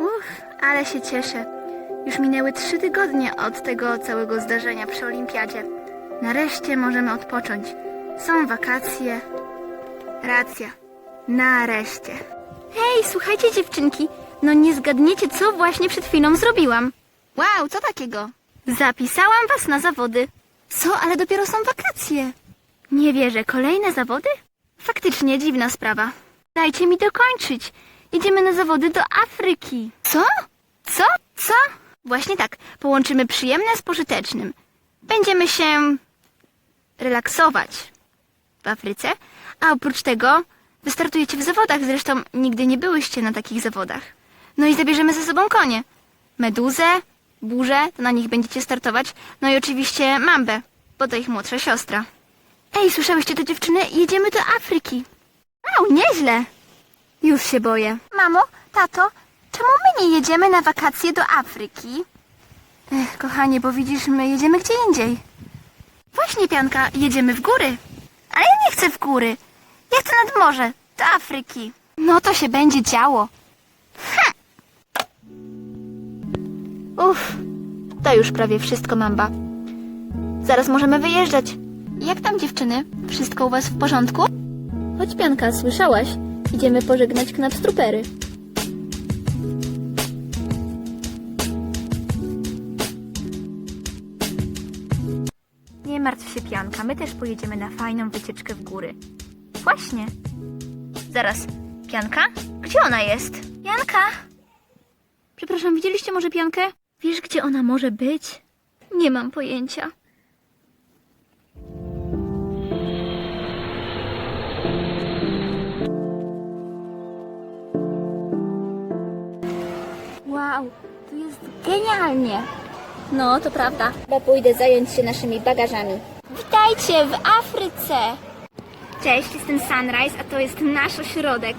Uff, ale się cieszę. Już minęły trzy tygodnie od tego całego zdarzenia przy olimpiadzie. Nareszcie możemy odpocząć. Są wakacje. Racja. Nareszcie. Hej, słuchajcie dziewczynki. No nie zgadniecie, co właśnie przed chwilą zrobiłam. Wow, co takiego? Zapisałam was na zawody. Co, ale dopiero są wakacje. Nie wierzę, kolejne zawody? Faktycznie dziwna sprawa. Dajcie mi dokończyć. Jedziemy na zawody do Afryki. Co? Co? Co? Właśnie tak. Połączymy przyjemne z pożytecznym. Będziemy się relaksować w Afryce, a oprócz tego wystartujecie w zawodach. Zresztą nigdy nie byłyście na takich zawodach. No i zabierzemy ze sobą konie. Meduzę, burzę, to na nich będziecie startować. No i oczywiście mambę, bo to ich młodsza siostra. Ej, słyszałyście to dziewczyny? Jedziemy do Afryki. Wow, nieźle. Już się boję. Mamo, tato, czemu my nie jedziemy na wakacje do Afryki? Ech, kochanie, bo widzisz, my jedziemy gdzie indziej. Właśnie, Pianka, jedziemy w góry. Ale ja nie chcę w góry. Ja chcę nad morze, do Afryki. No to się będzie działo. Hm. Uff, to już prawie wszystko, mamba. Zaraz możemy wyjeżdżać. Jak tam dziewczyny? Wszystko u was w porządku? Chodź, Pianka, słyszałaś? Idziemy pożegnać knapstrupery. Nie martw się, Pianka, my też pojedziemy na fajną wycieczkę w góry. Właśnie. Zaraz, Pianka? Gdzie ona jest? Pianka? Przepraszam, widzieliście może Piankę? Wiesz, gdzie ona może być? Nie mam pojęcia. Wow, tu jest genialnie. No, to prawda. Chyba pójdę zająć się naszymi bagażami. Witajcie w Afryce! Cześć, jestem Sunrise, a to jest nasz ośrodek.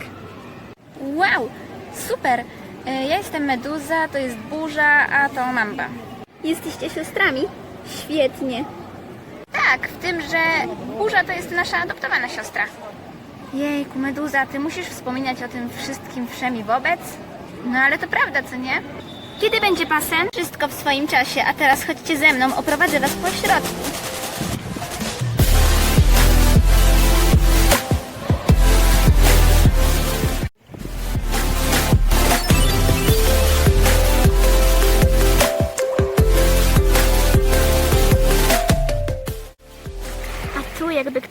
Wow, super! E, Ja jestem Meduza, to jest Burza, a to Mamba. Jesteście siostrami? Świetnie. Tak, w tym, że Burza to jest nasza adoptowana siostra. Jejku, Meduza, ty musisz wspominać o tym wszystkim wszemi wobec? No ale to prawda, co nie? Kiedy będzie basen? Wszystko w swoim czasie, a teraz chodźcie ze mną, oprowadzę was po środku.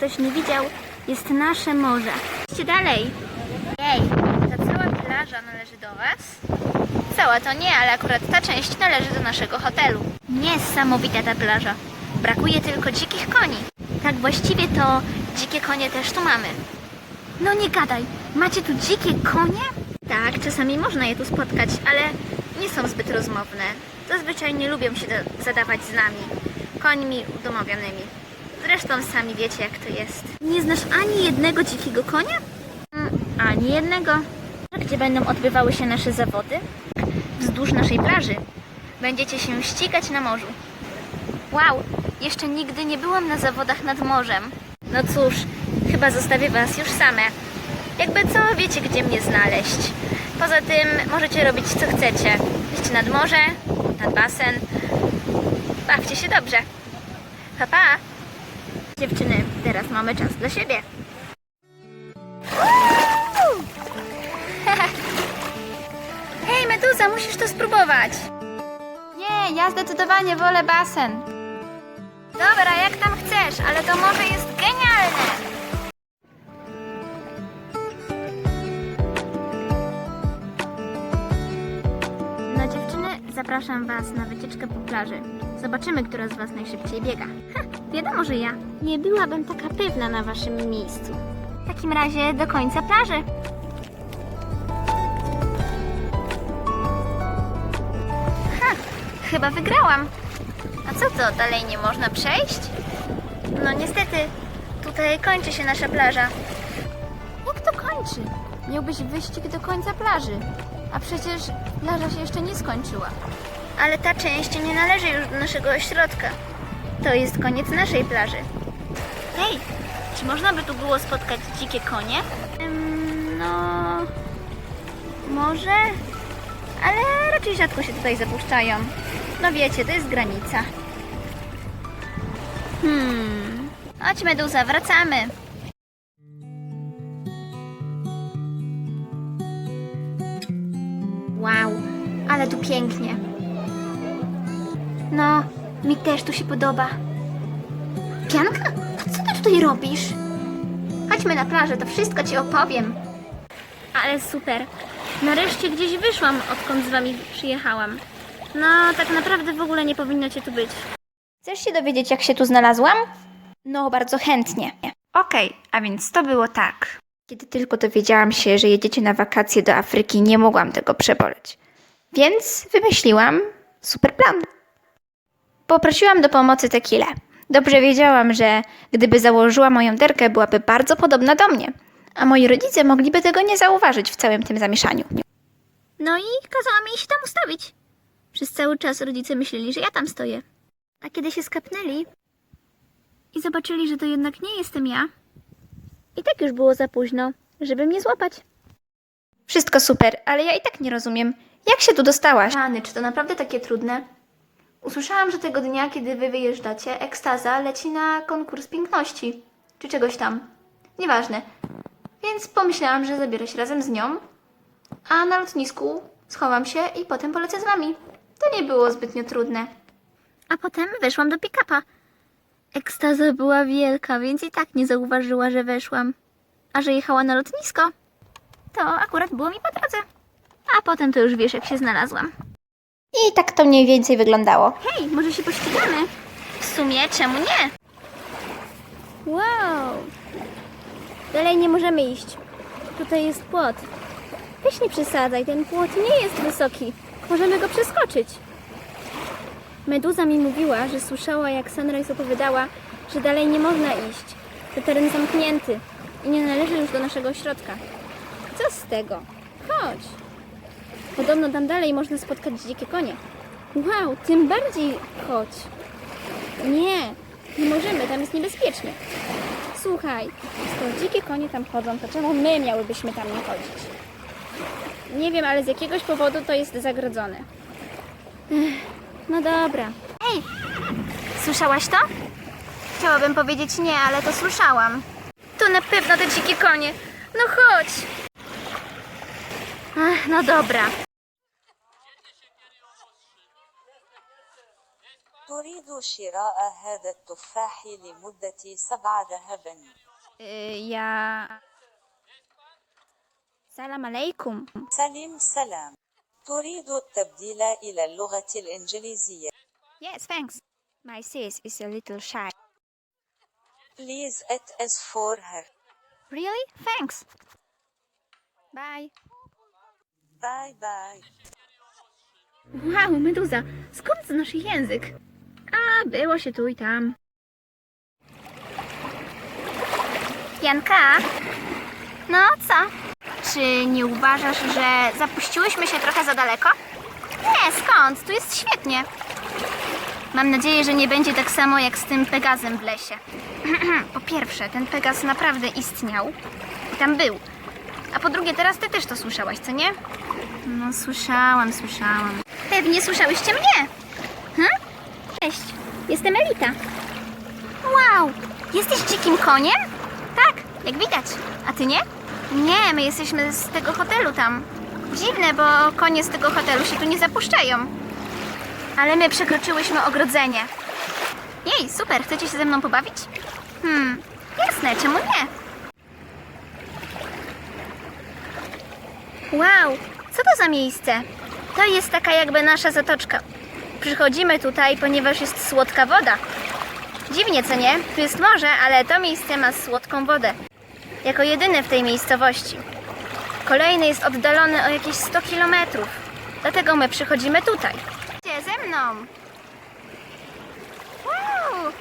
Ktoś nie widział, jest nasze morze. Idźcie dalej. Jej, ta cała plaża należy do Was? Cała to nie, ale akurat ta część należy do naszego hotelu. Niesamowita ta plaża. Brakuje tylko dzikich koni. Tak właściwie to dzikie konie też tu mamy. No nie gadaj, macie tu dzikie konie? Tak, czasami można je tu spotkać, ale nie są zbyt rozmowne. Zazwyczaj nie lubią się zadawać z nami, końmi udomowionymi. Zresztą sami wiecie, jak to jest. Nie znasz ani jednego dzikiego konia? Mm, Ani jednego. Gdzie będą odbywały się nasze zawody? Wzdłuż naszej plaży. Będziecie się ścigać na morzu. Wow, jeszcze nigdy nie byłam na zawodach nad morzem. No cóż, chyba zostawię was już same. Jakby co, wiecie gdzie mnie znaleźć. Poza tym możecie robić co chcecie. Iść nad morze, nad basen. Bawcie się dobrze. Pa, pa. Dziewczyny, teraz mamy czas dla siebie. Hej, Meduza, musisz to spróbować. Nie, ja zdecydowanie wolę basen. Dobra, jak tam chcesz, ale to morze jest genialne. No dziewczyny, zapraszam Was na wycieczkę po plaży. Zobaczymy, która z Was najszybciej biega. Wiadomo, że ja. Nie byłabym taka pewna na Waszym miejscu. W takim razie do końca plaży. Ha, chyba wygrałam. A co to, dalej nie można przejść? No niestety, tutaj kończy się nasza plaża. Jak to kończy? Miałbyś wyścig do końca plaży. A przecież plaża się jeszcze nie skończyła. Ale ta część nie należy już do naszego ośrodka. To jest koniec naszej plaży. Hej, czy można by tu było spotkać dzikie konie? Ym, no. Może. Ale raczej rzadko się tutaj zapuszczają. No wiecie, to jest granica. Hmm. Chodź, Meduza, wracamy. Wow, ale tu pięknie. No, mi też tu się podoba. Pianka, a co ty tutaj robisz? Chodźmy na plażę, to wszystko ci opowiem. Ale super. Nareszcie gdzieś wyszłam, odkąd z wami przyjechałam. No, tak naprawdę w ogóle nie powinno cię tu być. Chcesz się dowiedzieć, jak się tu znalazłam? No, bardzo chętnie. Okej, a więc to było tak. Kiedy tylko dowiedziałam się, że jedziecie na wakacje do Afryki, nie mogłam tego przeboleć. Więc wymyśliłam super plan. Poprosiłam do pomocy Tequilę. Dobrze wiedziałam, że gdyby założyła moją derkę, byłaby bardzo podobna do mnie, a moi rodzice mogliby tego nie zauważyć w całym tym zamieszaniu. No i kazałam jej się tam ustawić. Przez cały czas rodzice myśleli, że ja tam stoję. A kiedy się skapnęli i zobaczyli, że to jednak nie jestem ja, i tak już było za późno, żeby mnie złapać. Wszystko super, ale ja i tak nie rozumiem, jak się tu dostałaś? Rany, czy to naprawdę takie trudne? Usłyszałam, że tego dnia, kiedy wy wyjeżdżacie, ekstaza leci na konkurs piękności. Czy czegoś tam. Nieważne. Więc pomyślałam, że zabiorę się razem z nią, a na lotnisku schowam się i potem polecę z wami. To nie było zbytnio trudne. A potem weszłam do pick-upa. Ekstaza była wielka, więc i tak nie zauważyła, że weszłam. A że jechała na lotnisko, to akurat było mi po drodze. A potem to już wiesz, jak się znalazłam. I tak to mniej więcej wyglądało. Hej, może się pościgamy? W sumie, czemu nie? Wow! Dalej nie możemy iść. Tutaj jest płot. Weź nie przesadzaj, ten płot nie jest wysoki. Możemy go przeskoczyć. Meduza mi mówiła, że słyszała, jak Sunrise opowiadała, że dalej nie można iść. To teren zamknięty i nie należy już do naszego ośrodka. Co z tego? Chodź. Podobno tam dalej można spotkać dzikie konie. Wow, tym bardziej chodź. Nie, nie możemy, tam jest niebezpiecznie. Słuchaj, skoro dzikie konie tam chodzą, to czemu my miałybyśmy tam nie chodzić? Nie wiem, ale z jakiegoś powodu to jest zagrodzone. Ech, no dobra. Hej, słyszałaś to? Chciałabym powiedzieć nie, ale to słyszałam. To na pewno te dzikie konie. No chodź. Ach, no dobra. تريد شراء هذا التفاح لمدة سبع ذهبا ja... Salam alaikum. سلم سلام تريد التبديل إلى اللغة الإنجليزية Yes, thanks. My sis is a little shy. Please it is for her Really? Thanks. Bye. Bye bye Wow, Meduza, skąd znasz język? A, było się tu i tam. Janka? No, co? Czy nie uważasz, że zapuściłyśmy się trochę za daleko? Nie, skąd? Tu jest świetnie. Mam nadzieję, że nie będzie tak samo jak z tym Pegazem w lesie. po pierwsze, ten Pegaz naprawdę istniał i tam był. A po drugie, teraz ty też to słyszałaś, co nie? No, słyszałam, słyszałam. Pewnie słyszałyście mnie. Hm? Cześć, jestem Elita. Wow, jesteś dzikim koniem? Tak, jak widać. A ty nie? Nie, my jesteśmy z tego hotelu tam. Dziwne, bo konie z tego hotelu się tu nie zapuszczają. Ale my przekroczyłyśmy ogrodzenie. Jej, super, chcecie się ze mną pobawić? Hmm, jasne, czemu nie? Wow, co to za miejsce? To jest taka jakby nasza zatoczka. Przychodzimy tutaj, ponieważ jest słodka woda. Dziwnie, co nie? Tu jest morze, ale to miejsce ma słodką wodę. Jako jedyne w tej miejscowości. Kolejny jest oddalony o jakieś 100 kilometrów. Dlatego my przychodzimy tutaj. Gdzie ze mną? Wow!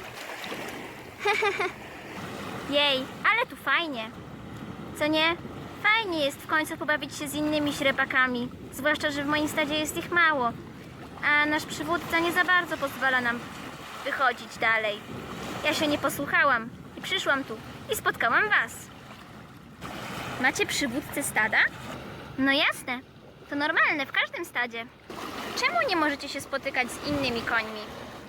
Jej, ale tu fajnie. Co nie? Fajnie jest w końcu pobawić się z innymi śrepakami. Zwłaszcza, że w moim stadzie jest ich mało. A nasz przywódca nie za bardzo pozwala nam wychodzić dalej. Ja się nie posłuchałam i przyszłam tu i spotkałam was. Macie przywódcę stada? No jasne. To normalne w każdym stadzie. Czemu nie możecie się spotykać z innymi końmi?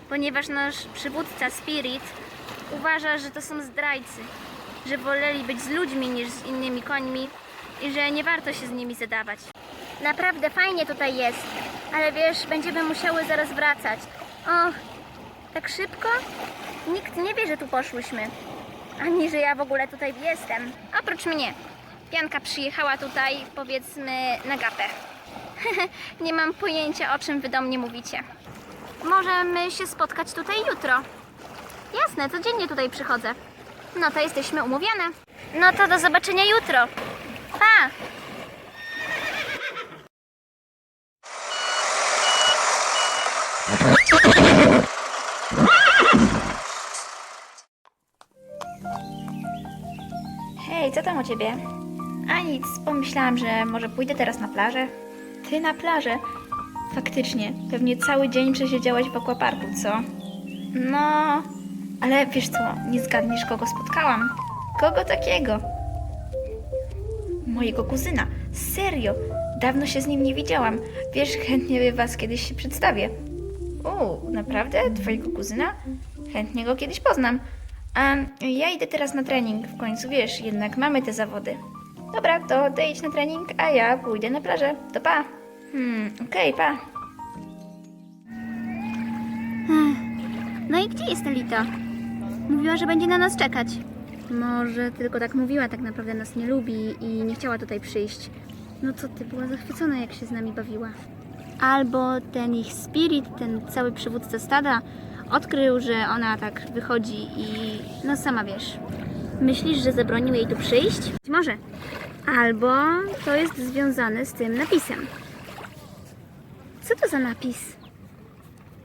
Ponieważ nasz przywódca Spirit uważa, że to są zdrajcy, że woleli być z ludźmi niż z innymi końmi i że nie warto się z nimi zadawać. Naprawdę fajnie tutaj jest, ale wiesz, będziemy musiały zaraz wracać. Och, tak szybko? Nikt nie wie, że tu poszłyśmy. Ani, że ja w ogóle tutaj jestem. Oprócz mnie. Pianka przyjechała tutaj, powiedzmy, na gapę. nie mam pojęcia, o czym wy do mnie mówicie. Możemy się spotkać tutaj jutro. Jasne, codziennie tutaj przychodzę. No to jesteśmy umówione. No to do zobaczenia jutro. Pa! Hej, co tam u ciebie? A nic, pomyślałam, że może pójdę teraz na plażę. Ty na plażę? Faktycznie, pewnie cały dzień przesiedziałaś w akwaparku, co? No, ale wiesz co, nie zgadniesz kogo spotkałam. Kogo takiego? Mojego kuzyna. Serio, dawno się z nim nie widziałam. Wiesz, chętnie was kiedyś się przedstawię. O, naprawdę? Twojego kuzyna? Chętnie go kiedyś poznam. A ja idę teraz na trening. W końcu wiesz, jednak mamy te zawody. Dobra, to ty idź na trening, a ja pójdę na plażę. To pa. Hmm, okej, pa. No i gdzie jest Elita? Mówiła, że będzie na nas czekać. Może tylko tak mówiła, tak naprawdę nas nie lubi i nie chciała tutaj przyjść. No co ty, była zachwycona jak się z nami bawiła. Albo ten ich spirit, ten cały przywódca stada odkrył, że ona tak wychodzi i no sama wiesz. Myślisz, że zabronił jej tu przyjść? Być może. Albo to jest związane z tym napisem. Co to za napis?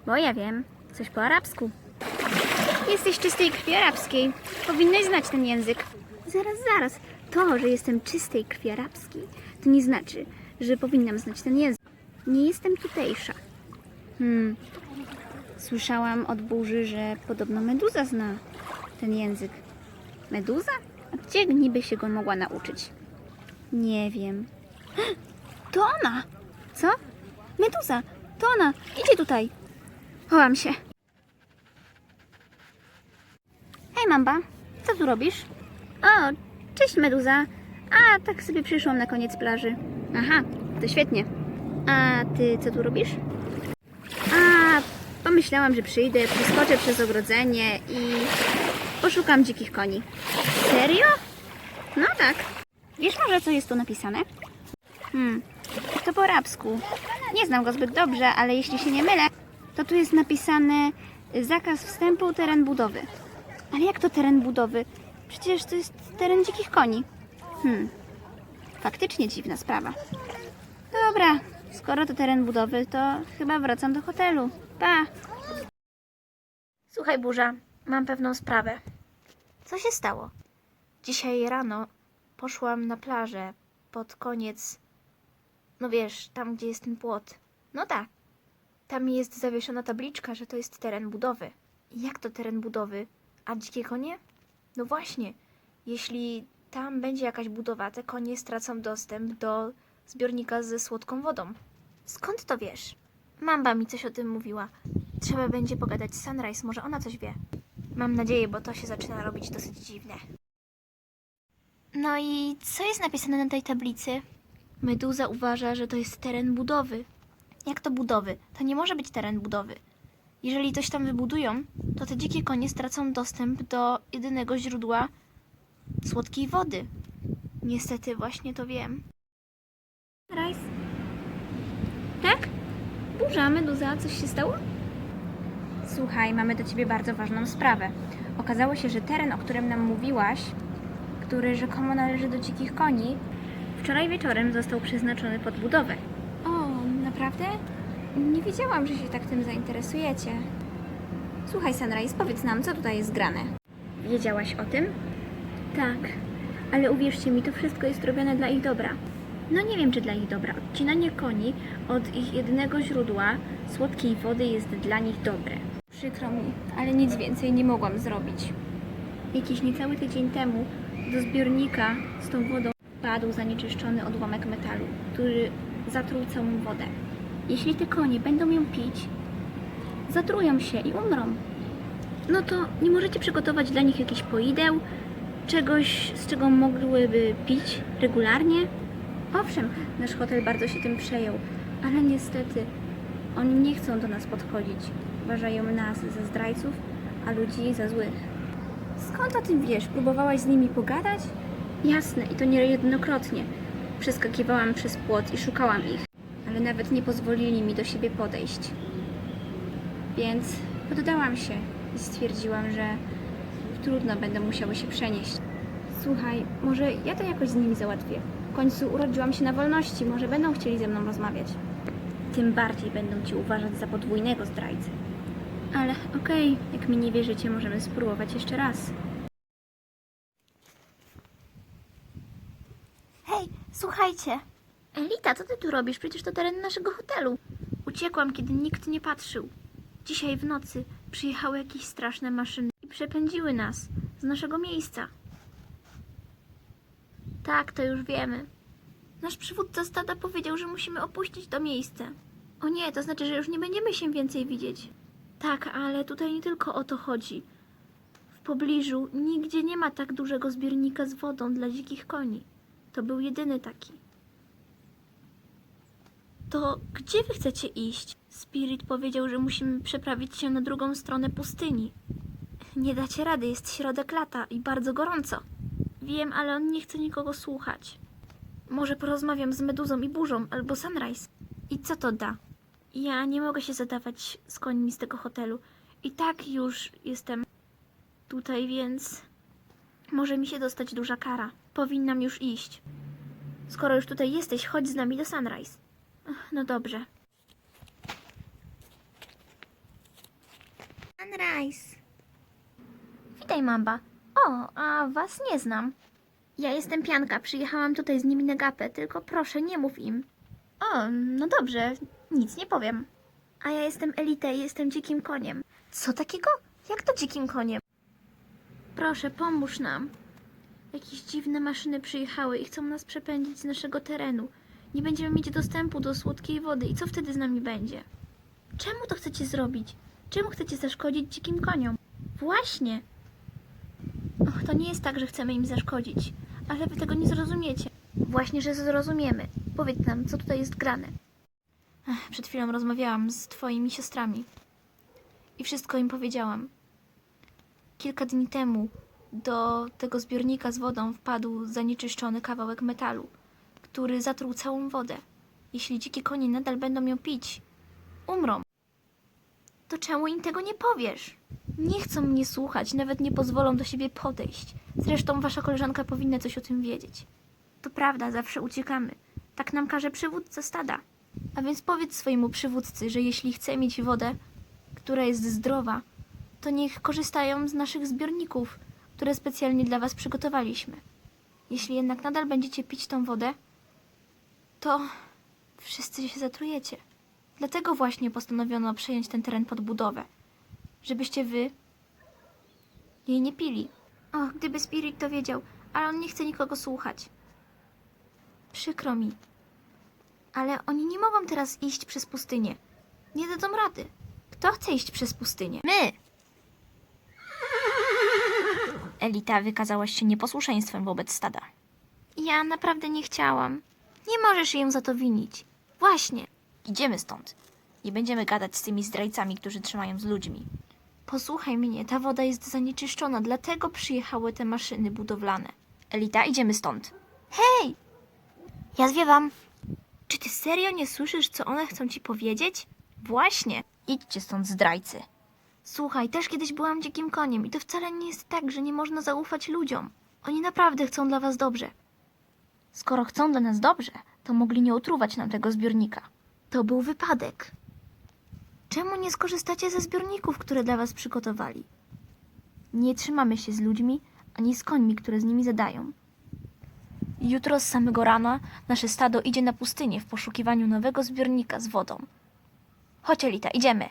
Bo ja wiem, coś po arabsku. Jesteś czystej krwi arabskiej. Powinnaś znać ten język. Zaraz, zaraz. To, że jestem czystej krwi arabskiej, to nie znaczy, że powinnam znać ten język. Nie jestem tutejsza. Hmm. Słyszałam od burzy, że podobno Meduza zna ten język. Meduza? A gdzie niby się go mogła nauczyć? Nie wiem. To ona! Co? Meduza! To ona! Idzie tutaj! Chowam się. Hej, Mamba! Co tu robisz? O, cześć, Meduza! A, tak sobie przyszłam na koniec plaży. Aha, to świetnie. A ty co tu robisz? A, pomyślałam, że przyjdę, przeskoczę przez ogrodzenie i poszukam dzikich koni. Serio? No tak. Wiesz może, co jest tu napisane? Hmm, to po arabsku. Nie znam go zbyt dobrze, ale jeśli się nie mylę, to tu jest napisane zakaz wstępu, teren budowy. Ale jak to teren budowy? Przecież to jest teren dzikich koni. Hmm, faktycznie dziwna sprawa. Dobra, skoro to teren budowy, to chyba wracam do hotelu. Pa! Słuchaj, burza, mam pewną sprawę. Co się stało? Dzisiaj rano poszłam na plażę pod koniec. No wiesz, tam gdzie jest ten płot. No tak. Tam jest zawieszona tabliczka, że to jest teren budowy. Jak to teren budowy? A dzikie konie? No właśnie. Jeśli tam będzie jakaś budowa, te konie stracą dostęp do zbiornika ze słodką wodą. Skąd to wiesz? Mamba mi coś o tym mówiła. Trzeba będzie pogadać z Sunrise, może ona coś wie. Mam nadzieję, bo to się zaczyna robić dosyć dziwne. No i co jest napisane na tej tablicy? Meduza uważa, że to jest teren budowy. Jak to budowy? To nie może być teren budowy. Jeżeli coś tam wybudują, to te dzikie konie stracą dostęp do jedynego źródła słodkiej wody. Niestety właśnie to wiem. Rice. Tak? Burza, Meduza, coś się stało? Słuchaj, mamy do ciebie bardzo ważną sprawę. Okazało się, że teren, o którym nam mówiłaś, który rzekomo należy do dzikich koni, wczoraj wieczorem został przeznaczony pod budowę. O, naprawdę? Nie wiedziałam, że się tak tym zainteresujecie. Słuchaj, Sunrise, powiedz nam, co tutaj jest grane. Wiedziałaś o tym? Tak, ale uwierzcie mi, to wszystko jest robione dla ich dobra. No nie wiem, czy dla ich dobra. Odcinanie koni od ich jedynego źródła słodkiej wody jest dla nich dobre. Przykro mi, ale nic więcej nie mogłam zrobić. Jakiś niecały tydzień temu do zbiornika z tą wodą padł zanieczyszczony odłamek metalu, który zatruł całą wodę. Jeśli te konie będą ją pić, zatrują się i umrą. No to nie możecie przygotować dla nich jakichś poideł, czegoś, z czego mogłyby pić regularnie? Owszem, nasz hotel bardzo się tym przejął, ale niestety oni nie chcą do nas podchodzić. Uważają nas za zdrajców, a ludzi za złych. Skąd o tym wiesz? Próbowałaś z nimi pogadać? Jasne, i to niejednokrotnie. Przeskakiwałam przez płot i szukałam ich, ale nawet nie pozwolili mi do siebie podejść. Więc poddałam się i stwierdziłam, że trudno będę musiały się przenieść. Słuchaj, może ja to jakoś z nimi załatwię. W końcu urodziłam się na wolności, może będą chcieli ze mną rozmawiać. Tym bardziej będą cię uważać za podwójnego zdrajcę. Ale okej, jak mi nie wierzycie, możemy spróbować jeszcze raz. Hej, słuchajcie. Elita, co ty tu robisz? Przecież to teren naszego hotelu. Uciekłam, kiedy nikt nie patrzył. Dzisiaj w nocy przyjechały jakieś straszne maszyny i przepędziły nas z naszego miejsca. Tak, to już wiemy. Nasz przywódca stada powiedział, że musimy opuścić to miejsce. O nie, to znaczy, że już nie będziemy się więcej widzieć. Tak, ale tutaj nie tylko o to chodzi. W pobliżu nigdzie nie ma tak dużego zbiornika z wodą dla dzikich koni. To był jedyny taki. To gdzie wy chcecie iść? Spirit powiedział, że musimy przeprawić się na drugą stronę pustyni. Nie dacie rady, jest środek lata i bardzo gorąco. Wiem, ale on nie chce nikogo słuchać. Może porozmawiam z Meduzą i Burzą albo Sunrise. I co to da? Ja nie mogę się zadawać z końmi z tego hotelu. I tak już jestem tutaj, więc może mi się dostać duża kara. Powinnam już iść. Skoro już tutaj jesteś, chodź z nami do Sunrise. No dobrze. Sunrise. Witaj, Mamba. O, a was nie znam. Ja jestem Pianka, przyjechałam tutaj z nimi na gapę, tylko proszę, nie mów im. O, no dobrze, nic nie powiem. A ja jestem Elite i jestem dzikim koniem. Co takiego? Jak to dzikim koniem? Proszę, pomóż nam. Jakieś dziwne maszyny przyjechały i chcą nas przepędzić z naszego terenu. Nie będziemy mieć dostępu do słodkiej wody i co wtedy z nami będzie? Czemu to chcecie zrobić? Czemu chcecie zaszkodzić dzikim koniom? Właśnie! To nie jest tak, że chcemy im zaszkodzić, ale wy tego nie zrozumiecie. Właśnie, że zrozumiemy. Powiedz nam, co tutaj jest grane. Ech, przed chwilą rozmawiałam z twoimi siostrami i wszystko im powiedziałam. Kilka dni temu do tego zbiornika z wodą wpadł zanieczyszczony kawałek metalu, który zatruł całą wodę. Jeśli dzikie konie nadal będą ją pić, umrą. To czemu im tego nie powiesz? Nie chcą mnie słuchać, nawet nie pozwolą do siebie podejść. Zresztą wasza koleżanka powinna coś o tym wiedzieć. To prawda, zawsze uciekamy. Tak nam każe przywódca stada. A więc powiedz swojemu przywódcy, że jeśli chce mieć wodę, która jest zdrowa, to niech korzystają z naszych zbiorników, które specjalnie dla was przygotowaliśmy. Jeśli jednak nadal będziecie pić tą wodę, to wszyscy się zatrujecie. Dlatego właśnie postanowiono przejąć ten teren pod budowę, żebyście wy jej nie pili. Och, gdyby Spirit to wiedział, ale on nie chce nikogo słuchać. Przykro mi. Ale oni nie mogą teraz iść przez pustynię. Nie dadzą rady. Kto chce iść przez pustynię? My! Elita wykazałaś się nieposłuszeństwem wobec stada. Ja naprawdę nie chciałam. Nie możesz ją za to winić. Właśnie. Idziemy stąd. Nie będziemy gadać z tymi zdrajcami, którzy trzymają z ludźmi. Posłuchaj mnie, ta woda jest zanieczyszczona, dlatego przyjechały te maszyny budowlane. Elita, idziemy stąd. Hej! Ja zwiewam. Czy ty serio nie słyszysz, co one chcą ci powiedzieć? Właśnie. Idźcie stąd, zdrajcy. Słuchaj, też kiedyś byłam dzikim koniem i to wcale nie jest tak, że nie można zaufać ludziom. Oni naprawdę chcą dla was dobrze. Skoro chcą dla nas dobrze, to mogli nie otruwać nam tego zbiornika. To był wypadek. Czemu nie skorzystacie ze zbiorników, które dla was przygotowali? Nie trzymamy się z ludźmi, ani z końmi, które z nimi zadają. Jutro z samego rana nasze stado idzie na pustynię w poszukiwaniu nowego zbiornika z wodą. Chodź, Elita, idziemy.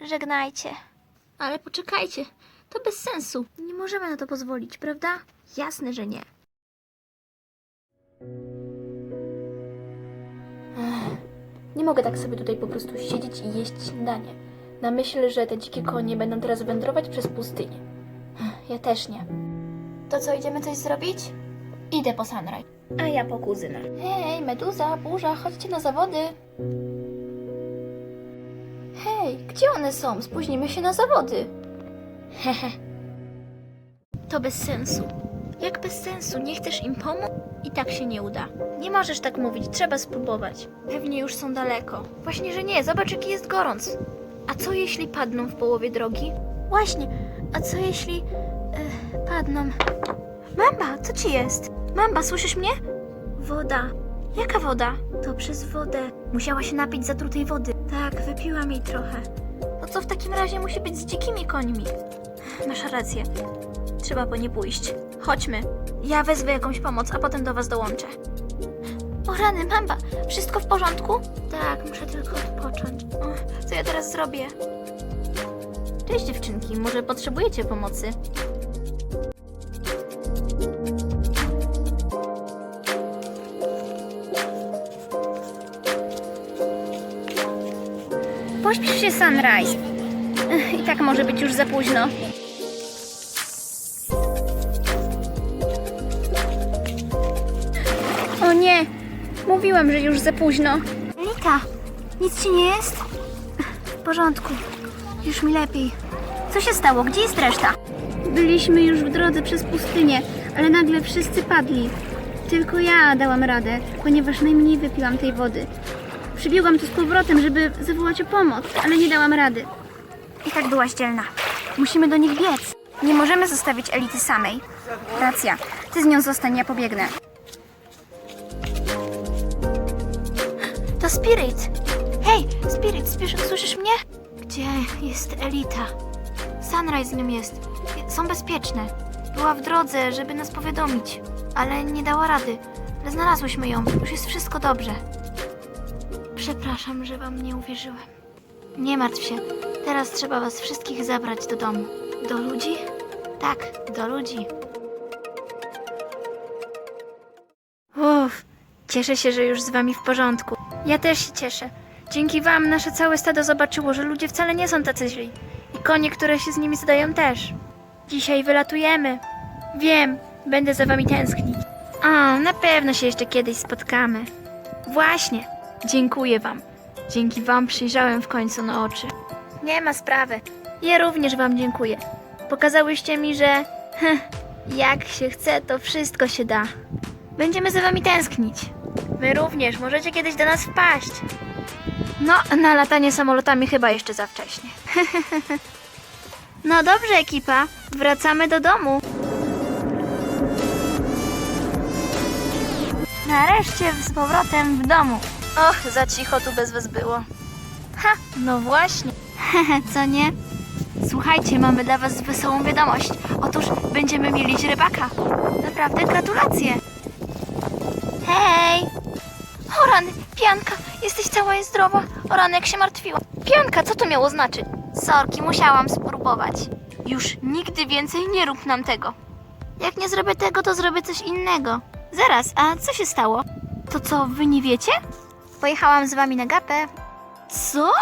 Żegnajcie. Ale poczekajcie, to bez sensu. Nie możemy na to pozwolić, prawda? Jasne, że nie. Nie mogę tak sobie tutaj po prostu siedzieć i jeść śniadanie. Na myśl, że te dzikie konie będą teraz wędrować przez pustynię. Ech, Ja też nie. To co, idziemy coś zrobić? Idę po Sunrise. A ja po kuzynę. Hej, Meduza, Burza, chodźcie na zawody. Hej, gdzie one są? Spóźnimy się na zawody. Hehe. To bez sensu. Jak bez sensu? Nie chcesz im pomóc? I tak się nie uda. Nie możesz tak mówić, trzeba spróbować. Pewnie już są daleko. Właśnie, że nie, zobacz jaki jest gorąc. A co jeśli padną w połowie drogi? Właśnie, a co jeśli... e, padną... Mamba, co ci jest? Mamba, słyszysz mnie? Woda. Jaka woda? To przez wodę. Musiała się napić zatrutej wody. Tak, wypiłam jej trochę. To co w takim razie musi być z dzikimi końmi? Masz rację. Trzeba po nie pójść. Chodźmy. Ja wezwę jakąś pomoc, a potem do was dołączę. O rany, mamba, wszystko w porządku? Tak, muszę tylko odpocząć. O, co ja teraz zrobię? Cześć dziewczynki, może potrzebujecie pomocy? Pośpiesz się, Sunrise. I tak może być już za późno. Mówiłam, że już za późno. Lita, nic ci nie jest? W porządku. Już mi lepiej. Co się stało? Gdzie jest reszta? Byliśmy już w drodze przez pustynię, ale nagle wszyscy padli. Tylko ja dałam radę, ponieważ najmniej wypiłam tej wody. Przybiegłam tu z powrotem, żeby zawołać o pomoc, ale nie dałam rady. I tak byłaś dzielna. Musimy do nich biec. Nie możemy zostawić elity samej. Racja, ty z nią zostań, ja pobiegnę. To Spirit! Hej, Spirit, słyszysz mnie? Gdzie jest Elita? Sunrise z nią jest. Są bezpieczne. Była w drodze, żeby nas powiadomić, ale nie dała rady. Znalazłyśmy ją. Już jest wszystko dobrze. Przepraszam, że wam nie uwierzyłem. Nie martw się. Teraz trzeba was wszystkich zabrać do domu. Do ludzi? Tak, do ludzi. Cieszę się, że już z wami w porządku. Ja też się cieszę. Dzięki wam nasze całe stado zobaczyło, że ludzie wcale nie są tacy źli. I konie, które się z nimi zdają też. Dzisiaj wylatujemy. Wiem, będę za wami tęsknić. O, na pewno się jeszcze kiedyś spotkamy. Właśnie, dziękuję wam. Dzięki wam przyjrzałem w końcu na oczy. Nie ma sprawy. Ja również wam dziękuję. Pokazałyście mi, że heh, jak się chce, to wszystko się da. Będziemy za wami tęsknić. Wy również możecie kiedyś do nas wpaść. No, na latanie samolotami chyba jeszcze za wcześnie. no dobrze, ekipa. Wracamy do domu. Nareszcie z powrotem w domu. Och, za cicho tu bez was było. Ha, no właśnie. Co nie? Słuchajcie, mamy dla was wesołą wiadomość. Otóż będziemy mieli źrebaka. Naprawdę gratulacje. Pianka, jesteś cała i zdrowa. O rany, jak się martwiła. Pianka, co to miało znaczyć? Sorki, musiałam spróbować. Już nigdy więcej nie rób nam tego. Jak nie zrobię tego, to zrobię coś innego. Zaraz, a co się stało? To co, wy nie wiecie? Pojechałam z wami na gapę. Co?